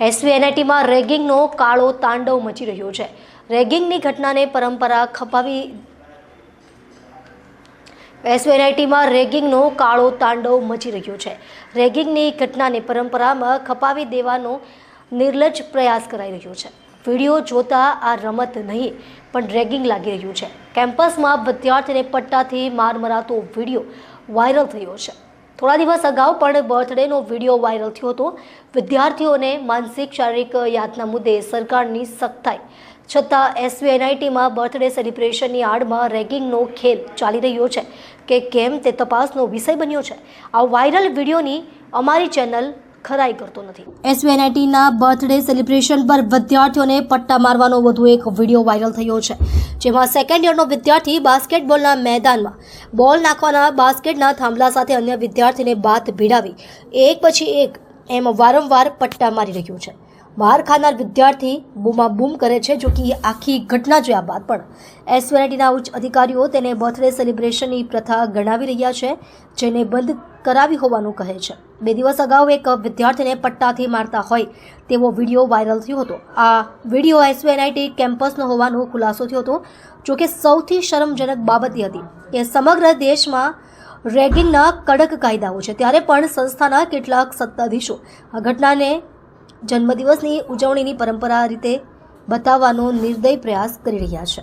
એસવીએનઆઈટીમાં રેગિંગનો કાળો તાંડવ મચી રહ્યો છે. રેગિંગની ઘટનાને પરંપરા ખપાવી એસવીએનઆઈટીમાં રેગિંગનો કાળો તાંડવ મચી રહ્યો છે. રેગિંગની ઘટનાને પરંપરામાં ખપાવી દેવાનો નિર્લજ પ્રયાસ કરાઈ રહ્યો છે. વીડિયો જોતા આ રમત નહીં, પણ રેગિંગ લાગી રહ્યું છે. કેમ્પસમાં વિદ્યાર્થીને પટ્ટાથી માર મરાતો વીડિયો વાયરલ થયો છે. થોડા દિવસ અગાઉ પણ બર્થડેનો વીડિયો વાયરલ થયો હતો. વિદ્યાર્થીઓને માનસિક શારીરિક યાતના મુદ્દે સરકારની સખ્તાઈ છતાં એસવીએનઆઈટીમાં બર્થડે સેલિબ્રેશનની આડમાં રેગિંગનો ખેલ ચાલી રહ્યો છે કે કેમ તે તપાસનો વિષય બન્યો છે. આ વાયરલ વિડીયોની અમારી ચેનલ ખરાઈ કરતો નથી. એસવીએનઆઈટીના બર્થડે સેલિબ્રેશન પર વિદ્યાર્થીઓને પટ્ટા મારવાનો વધુ એક વીડિયો વાયરલ થયો છે, જેમાં સેકન્ડ યરનો વિદ્યાર્થી બાસ્કેટબોલના મેદાનમાં બોલ નાખવાના, બાસ્કેટના થાંભલા સાથે અન્ય વિદ્યાર્થીને બાત ભીડાવી, એક પછી એક એમ વારંવાર પટ્ટા મારી રહ્યું છે. માર ખાનાર વિદ્યાર્થી બૂમા બૂમ કરે છે, જો કે આખી ઘટના જોયા બાદ પણ એસવીઆઈટીના ઉચ્ચ અધિકારીઓ તેને બર્થડે સેલિબ્રેશનની પ્રથા ગણાવી રહ્યા છે, જેને બંધ કરાવી હોવાનું કહે છે. બે દિવસ અગાઉ એક વિદ્યાર્થીને પટ્ટાથી મારતા હોય તેવો વીડિયો વાયરલ થયો હતો. આ વીડિયો એસવીએનઆઈટી કેમ્પસનો હોવાનો ખુલાસો થયો હતો જોકે સૌથી શરમજનક બાબત એ હતી કે સમગ્ર દેશમાં રેગિંગના કડક કાયદાઓ છે. ત્યારે પણ સંસ્થાના કેટલાક સત્તાધીશો આ ઘટનાને જન્મદિવસની ઉજવણીની પરંપરા રીતે બતાવવાનો નિર્દય પ્રયાસ કરી રહ્યા છે.